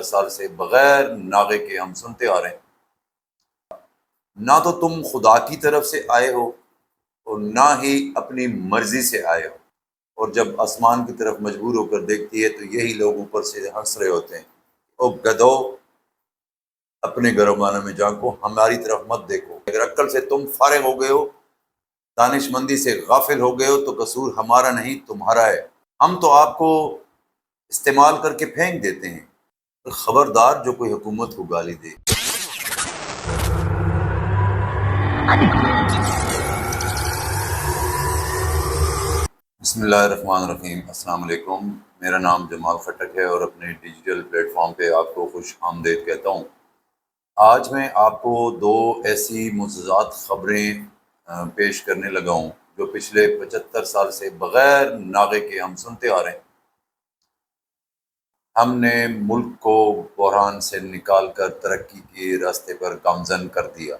پچہتر سال سے بغیر ناغے کے ہم سنتے آ رہے ہیں۔ نہ تو تم خدا کی طرف سے آئے ہو اور نہ ہی اپنی مرضی سے آئے ہو۔ اور جب آسمان کی طرف مجبور ہو کر دیکھتی ہے تو یہی لوگ اوپر سے ہنس رہے ہوتے ہیں۔ او گدو، اپنے گھروں میں جا کو ہماری طرف مت دیکھو۔ اگر عقل سے تم فارغ ہو گئے ہو، دانش مندی سے غافل ہو گئے ہو، تو قصور ہمارا نہیں، تمہارا ہے۔ ہم تو آپ کو استعمال کر کے پھینک دیتے ہیں۔ خبردار جو کوئی حکومت کو گالی دے۔ بسم اللہ الرحمن الرحیم۔ السلام علیکم۔ میرا نام جمال خٹک ہے اور اپنے ڈیجیٹل پلیٹ فارم پہ آپ کو خوش آمدید کہتا ہوں۔ آج میں آپ کو دو ایسی متضاد خبریں پیش کرنے لگا ہوں جو پچھلے پچہتر سال سے بغیر ناغے کے ہم سنتے آ رہے ہیں۔ ہم نے ملک کو بحران سے نکال کر ترقی کے راستے پر گامزن کر دیا۔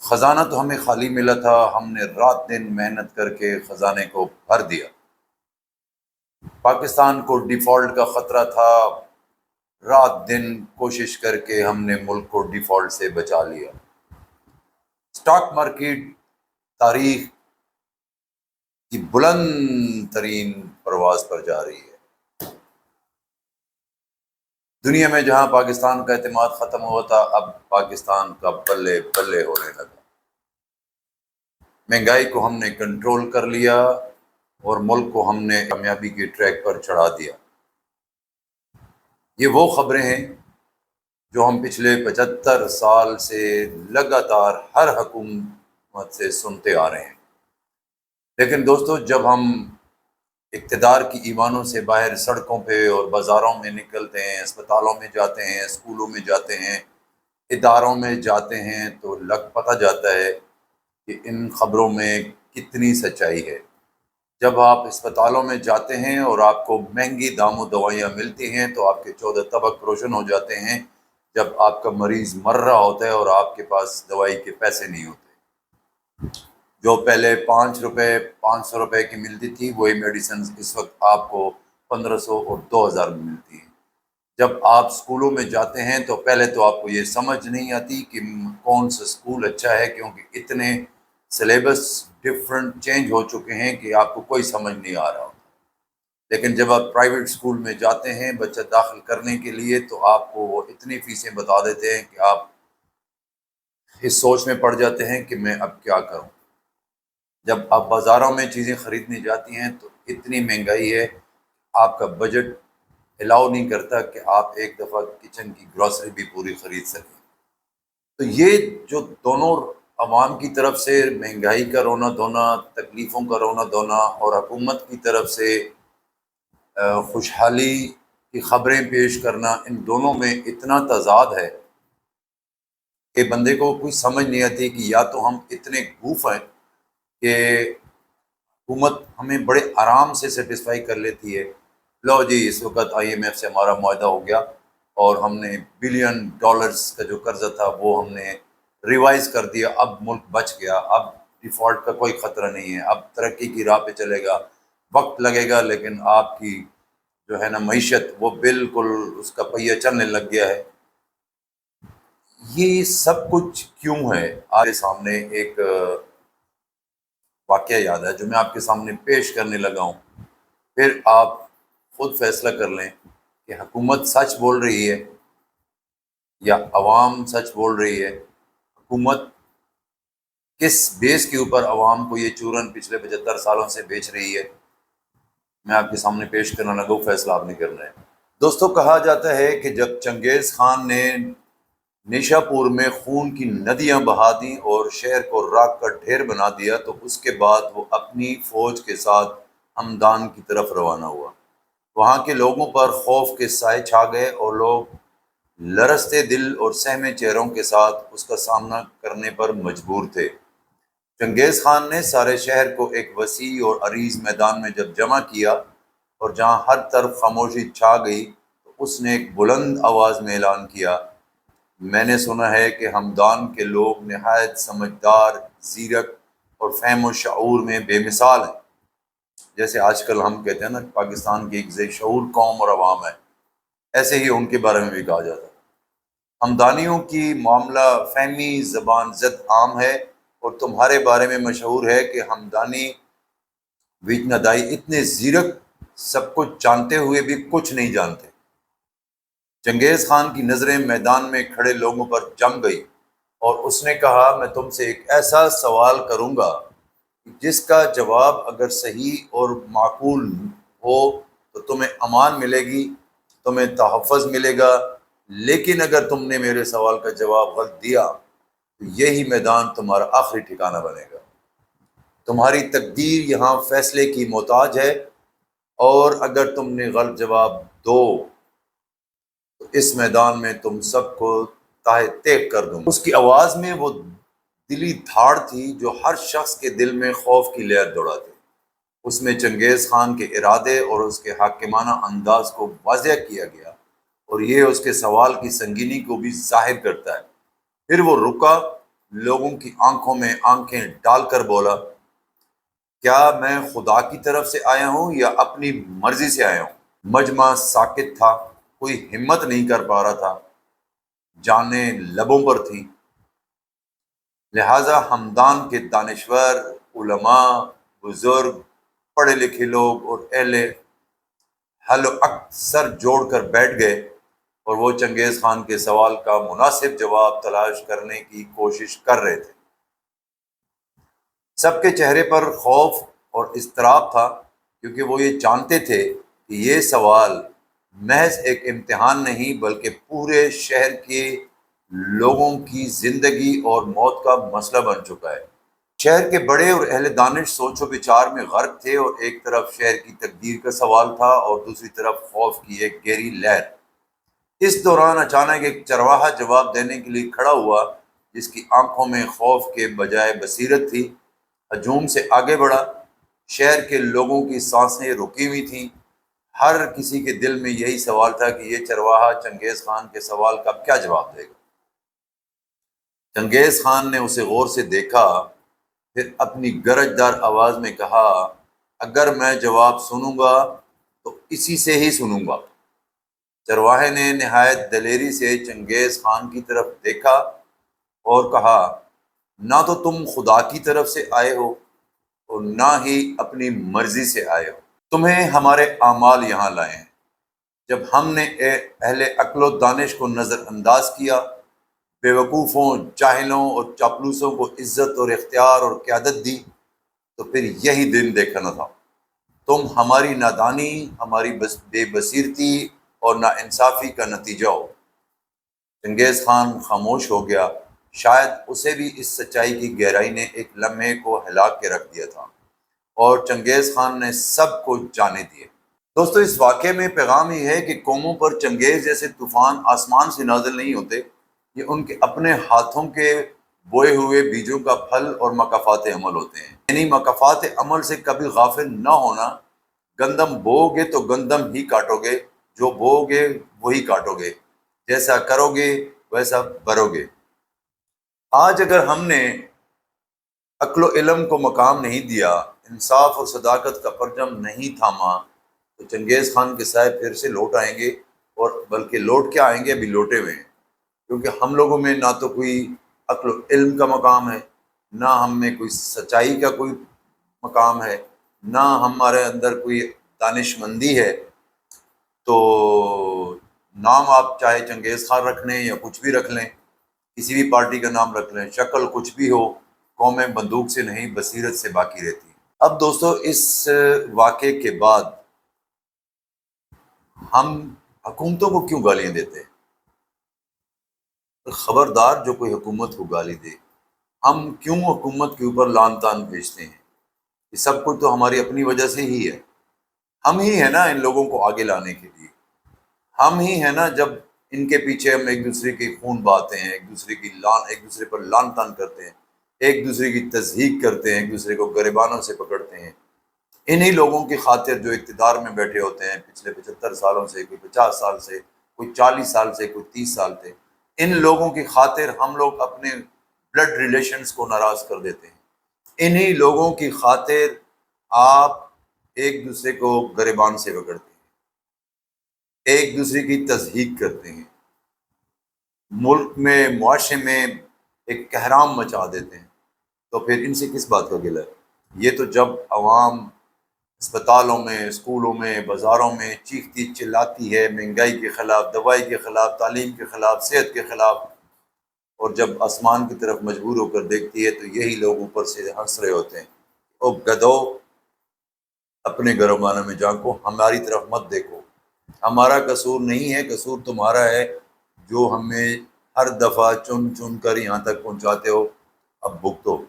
خزانہ تو ہمیں خالی ملا تھا، ہم نے رات دن محنت کر کے خزانے کو بھر دیا۔ پاکستان کو ڈیفالٹ کا خطرہ تھا۔ رات دن کوشش کر کے ہم نے ملک کو ڈیفالٹ سے بچا لیا۔ اسٹاک مارکیٹ تاریخ کی بلند ترین پرواز پر جا رہی ہے۔ دنیا میں جہاں پاکستان کا اعتماد ختم ہوا تھا اب پاکستان کا بلے بلے ہونے لگا۔ مہنگائی کو ہم نے کنٹرول کر لیا اور ملک کو ہم نے کامیابی کے ٹریک پر چڑھا دیا۔ یہ وہ خبریں ہیں جو ہم پچھلے پچہتر سال سے لگاتار ہر حکومت سے سنتے آ رہے ہیں۔ لیکن دوستو، جب ہم اقتدار کی ایمانوں سے باہر سڑکوں پہ اور بازاروں میں نکلتے ہیں، اسپتالوں میں جاتے ہیں، اسکولوں میں جاتے ہیں، اداروں میں جاتے ہیں تو لگ پتہ جاتا ہے کہ ان خبروں میں کتنی سچائی ہے۔ جب آپ اسپتالوں میں جاتے ہیں اور آپ کو مہنگی دام و دوائیاں ملتی ہیں تو آپ کے چودہ طبق روشن ہو جاتے ہیں۔ جب آپ کا مریض مر رہا ہوتا ہے اور آپ کے پاس دوائی کے پیسے نہیں ہوتے۔ جو پہلے پانچ روپے، پانچ سو روپے کی ملتی تھی، وہی میڈیسن اس وقت آپ کو پندرہ سو اور دو ہزار میں ملتی ہیں۔ جب آپ اسکولوں میں جاتے ہیں تو پہلے تو آپ کو یہ سمجھ نہیں آتی کہ کون سا اسکول اچھا ہے، کیونکہ اتنے سلیبس ڈفرینٹ چینج ہو چکے ہیں کہ آپ کو کوئی سمجھ نہیں آ رہا ہوتا۔ لیکن جب آپ پرائیویٹ اسکول میں جاتے ہیں بچہ داخل کرنے کے لیے تو آپ کو وہ اتنی فیسیں بتا دیتے ہیں کہ آپ اس سوچ میں پڑ جاتے ہیں کہ میں اب کیا کروں۔ جب آپ بازاروں میں چیزیں خریدنے جاتی ہیں تو اتنی مہنگائی ہے، آپ کا بجٹ الاؤ نہیں کرتا کہ آپ ایک دفعہ کچن کی گروسری بھی پوری خرید سکیں۔ تو یہ جو دونوں عوام کی طرف سے مہنگائی کا رونا دھونا، تکلیفوں کا رونا دھونا اور حکومت کی طرف سے خوشحالی کی خبریں پیش کرنا، ان دونوں میں اتنا تضاد ہے کہ بندے کو کوئی سمجھ نہیں آتی کہ یا تو ہم اتنے گوف ہیں کہ حکومت ہمیں بڑے آرام سے سیٹسفائی کر لیتی ہے۔ لو جی اس وقت آئی ایم ایف سے ہمارا معاہدہ ہو گیا اور ہم نے بلین ڈالرز کا جو قرضہ تھا وہ ہم نے ریوائز کر دیا۔ اب ملک بچ گیا، اب ڈیفالٹ کا کوئی خطرہ نہیں ہے، اب ترقی کی راہ پہ چلے گا۔ وقت لگے گا لیکن آپ کی جو ہے نا معیشت وہ بالکل اس کا پہیہ چلنے لگ گیا ہے۔ یہ سب کچھ کیوں ہے؟ آگے سامنے ایک واقعہ یاد ہے جو میں آپ کے سامنے پیش کرنے لگا ہوں۔ پھر آپ خود فیصلہ کر لیں کہ حکومت سچ بول رہی ہے یا عوام سچ بول رہی ہے۔ حکومت کس بیس کے اوپر عوام کو یہ چورن پچھلے پچہتر سالوں سے بیچ رہی ہے؟ میں آپ کے سامنے پیش کرنا لگا فیصلہ آپ نے کرنا ہے۔ دوستوں کہا جاتا ہے کہ جب چنگیز خان نے نشا پور میں خون کی ندیاں بہا دیں اور شہر کو راک کا ڈھیر بنا دیا تو اس کے بعد وہ اپنی فوج کے ساتھ ہمدان کی طرف روانہ ہوا۔ وہاں کے لوگوں پر خوف کے سائے چھا گئے اور لوگ لرستے دل اور سہمے چہروں کے ساتھ اس کا سامنا کرنے پر مجبور تھے۔ چنگیز خان نے سارے شہر کو ایک وسیع اور عریض میدان میں جب جمع کیا اور جہاں ہر طرف خاموشی چھا گئی تو اس نے ایک بلند آواز میں اعلان کیا میں نے سنا ہے کہ ہمدان کے لوگ نہایت سمجھدار، زیرک اور فہم و شعور میں بے مثال ہیں۔ جیسے آج کل ہم کہتے ہیں نا پاکستان کی ایک شعور قوم اور عوام ہے۔ ایسے ہی ان کے بارے میں بھی کہا جاتا ہے۔ ہمدانیوں کی معاملہ فہمی زبان زد عام ہے اور تمہارے بارے میں مشہور ہے کہ ہمدانی ویچ ندائی اتنے زیرک، سب کچھ جانتے ہوئے بھی کچھ نہیں جانتے۔ چنگیز خان کی نظریں میدان میں کھڑے لوگوں پر جم گئی اور اس نے کہا، میں تم سے ایک ایسا سوال کروں گا جس کا جواب اگر صحیح اور معقول ہو تو تمہیں امان ملے گی، تمہیں تحفظ ملے گا، لیکن اگر تم نے میرے سوال کا جواب غلط دیا تو یہی میدان تمہارا آخری ٹھکانہ بنے گا۔ تمہاری تقدیر یہاں فیصلے کی محتاج ہے اور اگر تم نے غلط جواب دو اس میدان میں تم سب کو تاہ تیک کر دوں اس کی آواز میں وہ دلی دھاڑ تھی جو ہر شخص کے دل میں خوف کی لہر دوڑا اس میں چنگیز خان کے ارادے اور اس کے حاکمانہ انداز کو واضح کیا گیا اور یہ اس کے سوال کی سنگینی کو بھی ظاہر کرتا ہے۔ پھر وہ رکا، لوگوں کی آنکھوں میں آنکھیں ڈال کر بولا، کیا میں خدا کی طرف سے آیا ہوں یا اپنی مرضی سے آیا ہوں؟ مجمع ساکت تھا۔ کوئی ہمت نہیں کر پا رہا تھا۔ جانیں لبوں پر تھی لہذا ہمدان کے دانشور، علماء، بزرگ، پڑھے لکھے لوگ اور اہل حل و عقد سر جوڑ کر بیٹھ گئے اور وہ چنگیز خان کے سوال کا مناسب جواب تلاش کرنے کی کوشش کر رہے تھے۔ سب کے چہرے پر خوف اور اضطراب تھا کیونکہ وہ یہ جانتے تھے کہ یہ سوال محض ایک امتحان نہیں بلکہ پورے شہر کے لوگوں کی زندگی اور موت کا مسئلہ بن چکا ہے۔ شہر کے بڑے اور اہل دانش سوچ و بچار میں غرق تھے اور ایک طرف شہر کی تقدیر کا سوال تھا اور دوسری طرف خوف کی ایک گہری لہر۔ اس دوران اچانک ایک چرواہا جواب دینے کے لیے کھڑا ہوا، جس کی آنکھوں میں خوف کے بجائے بصیرت تھی، ہجوم سے آگے بڑھا۔ شہر کے لوگوں کی سانسیں رکی ہوئی تھیں۔ ہر کسی کے دل میں یہی سوال تھا کہ یہ چرواہا چنگیز خان کے سوال کا کیا جواب دے گا؟ چنگیز خان نے اسے غور سے دیکھا، پھر اپنی گرج دار آواز میں کہا، اگر میں جواب سنوں گا تو اسی سے ہی سنوں گا۔ چرواہے نے نہایت دلیری سے چنگیز خان کی طرف دیکھا اور کہا، نہ تو تم خدا کی طرف سے آئے ہو اور نہ ہی اپنی مرضی سے آئے ہو۔ تمہیں ہمارے اعمال یہاں لائے ہیں۔ جب ہم نے اے اہل عقل و دانش کو نظر انداز کیا، بے وقوفوں چاہلوں اور چاپلوسوں کو عزت اور اختیار اور قیادت دی، تو پھر یہی دن دیکھنا تھا۔ تم ہماری نادانی، ہماری بے بصیرتی اور نا انصافی کا نتیجہ ہو۔ چنگیز خان خاموش ہو گیا۔ شاید اسے بھی اس سچائی کی گہرائی نے ایک لمحے کو ہلا کے رکھ دیا تھا۔ اور چنگیز خان نے سب کو جانے دیے۔ دوستو، اس واقعے میں پیغام یہ ہے کہ قوموں پر چنگیز جیسے طوفان آسمان سے نازل نہیں ہوتے، یہ ان کے اپنے ہاتھوں کے بوئے ہوئے بیجوں کا پھل اور مقافات عمل ہوتے ہیں۔ یعنی مقافات عمل سے کبھی غافل نہ ہونا۔ گندم بو گے تو گندم ہی کاٹو گے جو بو گے وہی کاٹو گے جیسا کرو گے ویسا بھرو گے آج اگر ہم نے عقل و علم کو مقام نہیں دیا انصاف اور صداقت کا پرجم نہیں تھاما تو چنگیز خان کے سائے پھر سے لوٹ آئیں گے اور بلکہ لوٹ کے آئیں گے، ابھی لوٹے ہوئے ہیں۔ کیونکہ ہم لوگوں میں نہ تو کوئی عقل و علم کا مقام ہے، نہ ہم میں کوئی سچائی کا کوئی مقام ہے، نہ ہمارے اندر کوئی دانش مندی ہے۔ تو نام آپ چاہے چنگیز خان رکھ لیں یا کچھ بھی رکھ لیں، کسی بھی پارٹی کا نام رکھ لیں، شکل کچھ بھی ہو، قومیں بندوق سے نہیں، بصیرت سے باقی رہتی۔ اب دوستو، اس واقعے کے بعد ہم حکومتوں کو کیوں گالیاں دیتے ہیں؟ خبردار جو کوئی حکومت کو گالی دے، ہم کیوں حکومت کے اوپر لان تان بھیجتے ہیں؟ یہ سب کچھ تو ہماری اپنی وجہ سے ہی ہے۔ ہم ہی ہیں نا ان لوگوں کو آگے لانے کے لیے۔ ہم ہی ہیں نا جب ان کے پیچھے ہم ایک دوسرے کے خون بہاتے ہیں، ایک دوسرے کی لان، ایک دوسرے پر لان تان کرتے ہیں۔ ایک دوسرے کی تصدیق کرتے ہیں، ایک دوسرے کو غریبانوں سے پکڑتے ہیں۔ انہی لوگوں کی خاطر جو اقتدار میں بیٹھے ہوتے ہیں، پچھلے پچہتر سالوں سے، کوئی پچاس سال سے، کوئی چالیس سال سے، کوئی تیس سال تھے ان لوگوں کی خاطر ہم لوگ اپنے بلڈ ریلیشنس کو ناراض کر دیتے ہیں۔ انہی لوگوں کی خاطر آپ ایک دوسرے کو گریبان سے بگڑتے ہیں۔ ایک دوسرے کی تصحیق کرتے ہیں۔ ملک میں، معاشرے میں ایک کہرام مچا دیتے ہیں۔ تو پھر ان سے کس بات کا گلا ہے یہ تو جب عوام اسپتالوں میں اسکولوں میں، بازاروں میں چیختی چلاتی ہے، مہنگائی کے خلاف، دوائی کے خلاف، تعلیم کے خلاف، صحت کے خلاف، اور جب آسمان کی طرف مجبور ہو کر دیکھتی ہے تو یہی لوگ اوپر سے ہنس رہے ہوتے ہیں۔ او گدو، اپنے گھروں میں جا کو ہماری طرف مت دیکھو۔ ہمارا قصور نہیں ہے، قصور تمہارا ہے۔ جو ہمیں ہر دفعہ چن چن کر یہاں تک پہنچاتے ہو، اب بھگتو۔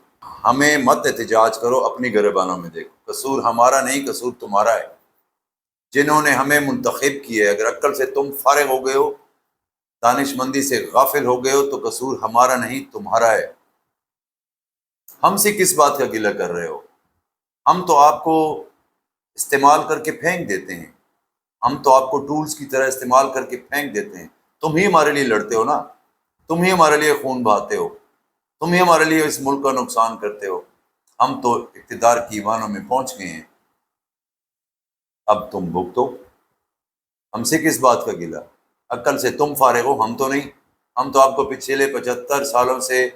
ہمیں مت احتجاج کرو، اپنی گربانوں میں دیکھو۔ قصور ہمارا نہیں، قصور تمہارا ہے۔ جنہوں نے ہمیں منتخب کیا ہے، اگر عقل سے تم فارغ ہو گئے ہو دانش مندی سے غافل ہو گئے ہو، تو قصور ہمارا نہیں، تمہارا ہے۔ ہم سے کس بات کا گلہ کر رہے ہو؟ ہم تو آپ کو استعمال کر کے پھینک دیتے ہیں۔ ہم تو آپ کو ٹولز کی طرح استعمال کر کے پھینک دیتے ہیں۔ تم ہی ہمارے لیے لڑتے ہو نا؟ تم ہی ہمارے لیے خون بہاتے ہو۔ تم ہی ہمارے لیے اس ملک کا نقصان کرتے ہو۔ ہم تو اقتدار کی ایوانوں میں پہنچ گئے ہیں۔ اب تم بھگتو۔ ہم سے کس بات کا گلا عقل سے تم فارغ ہو، ہم تو نہیں۔ ہم تو آپ کو پچھلے پچہتر سالوں سے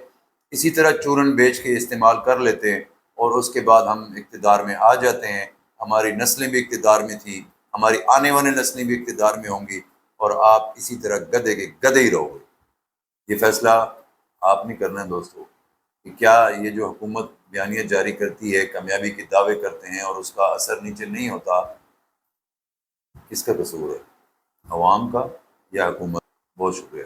اسی طرح چورن بیچ کے استعمال کر لیتے ہیں اور اس کے بعد ہم اقتدار میں آ جاتے ہیں۔ ہماری نسلیں بھی اقتدار میں تھیں، ہماری آنے والی نسلیں بھی اقتدار میں ہوں گی اور آپ اسی طرح گدے کے گدے ہی رہو گے۔ یہ فیصلہ آپ نہیں کرنا ہے دوستو، کہ کیا یہ جو حکومت بیانیہ جاری کرتی ہے، کامیابی کے دعوے کرتے ہیں اور اس کا اثر نیچے نہیں ہوتا، کس کا قصور ہے؟ عوام کا یا حکومت؟ بہت شکریہ۔